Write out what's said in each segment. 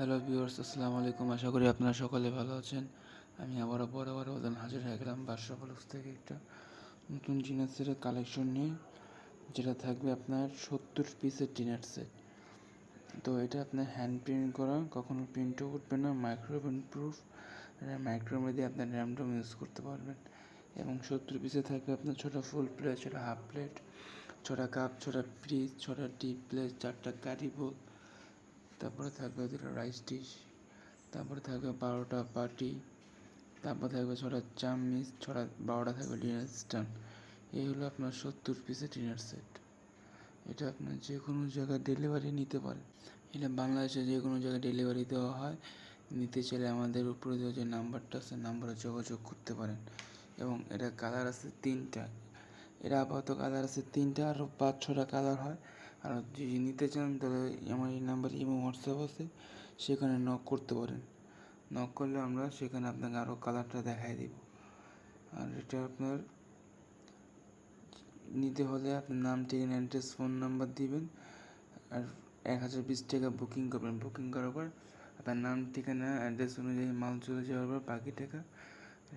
Hello viewers আসসালামু আলাইকুম। আশা করি আপনারা সকলে ভালো আছেন। আমি আবারও বড় বড় ওজন হাজির হয়ে গেলাম বাদশা ব্লগস থেকে একটা নতুন জিনিসের কালেকশন নিয়ে, যেটা থাকবে আপনার সত্তর পিসের ডিনার সেট তো এটা আপনার হ্যান্ড প্রিন্ট করা, কখনো প্রিন্টও উঠবে না মাইক্রোওভেন প্রুফ মাইক্রোওভেন দিয়ে আপনার র্যামডম ইউজ করতে পারবেন। এবং সত্তর পিসে থাকবে আপনার ছোটো ফুল প্লেট ছোটো হাফ প্লেট ছোটা কাপ ছোটা ফ্রিজ ছোটা ডিপ প্লেট চারটা কারি বোল তারপরে থাকবে দুটো রাইস ডিশ তারপরে থাকবে বারোটা পার্টি তারপর থাকবে ছটা চামচ, ছটা বারোটা থাকবে ডিনার স্ট্যান্ড এই হলো আপনার সত্তর পিসের ডিনার সেট এটা আপনার যে কোনো জায়গায় ডেলিভারি নিতে পারেন। এটা বাংলাদেশে যে কোনো জায়গায় ডেলিভারি দেওয়া হয়, নিতে চাইলে আমাদের উপরে দেওয়া যে নাম্বারটা আছে, নাম্বারে যোগাযোগ করতে পারেন। এবং এটা কালার আছে তিনটা। এর আপাতত কালার আছে তিনটা আরও পাঁচ ছটা কালার হয়। আর যদি নিতে চান তাহলে আমার এই নাম্বার ইমো, হোয়াটসঅ্যাপ আছে, সেখানে নক করতে পারেন। নক করলে আমরা সেখানে আপনাকে আরও কালারটা দেখাই দিব। আর এটা আপনার, নিতে হলে আপনার নাম, ঠিকানা অ্যাড্রেস ফোন নাম্বার দিবেন। আর এক হাজার বিশ টাকা বুকিং করবেন। বুকিং করার পর আপনার নাম, ঠিকানা অ্যাড্রেস অনুযায়ী মাল চলে যাওয়ার পর বাকি টাকা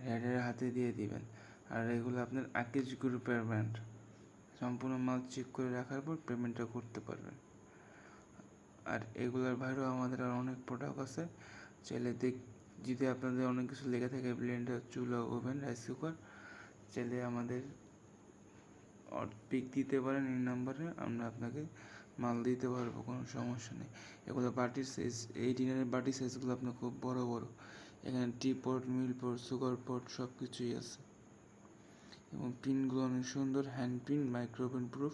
রাইডারের হাতে দিয়ে দিবেন। আর এগুলো আপনার আকিজ গ্রুপের ব্র্যান্ড সম্পূর্ণ মাল চেক করে রাখার পর পেমেন্টটা করতে পারবেন আর এগুলোর বাইরেও আমাদের আর অনেক প্রোডাক্ট আছে। চাইলে দেখ, যদি আপনাদের অনেক কিছু লেগে থাকে ব্লেন্ডার চুলা ওভেন রাইস কুকার চাইলে আমাদের পিক দিতে পারেন এই নাম্বারে আমরা আপনাকে মাল দিতে পারব, কোনো সমস্যা নেই। এগুলো বাটির সাইজ এই ডিনারের বাটির সাইজগুলো আপনার খুব বড় বড়। এখানে টি পট মিল পট সুগার পট সব কিছুই আছে। এবং পিনগুলো অনেক সুন্দর hand pin micro oven proof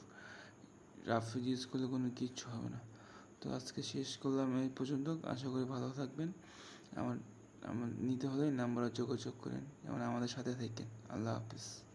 rough use করলে কোনো কিচ্ছু হবে না। তো আজকে শেষ করলাম এই পর্যন্ত। আশা করি ভালো থাকবেন। আমার আমার নিতে হলে নাম্বারে যোগাযোগ করেন এবং আমাদের সাথে থাকেন। আল্লাহ হাফিজ।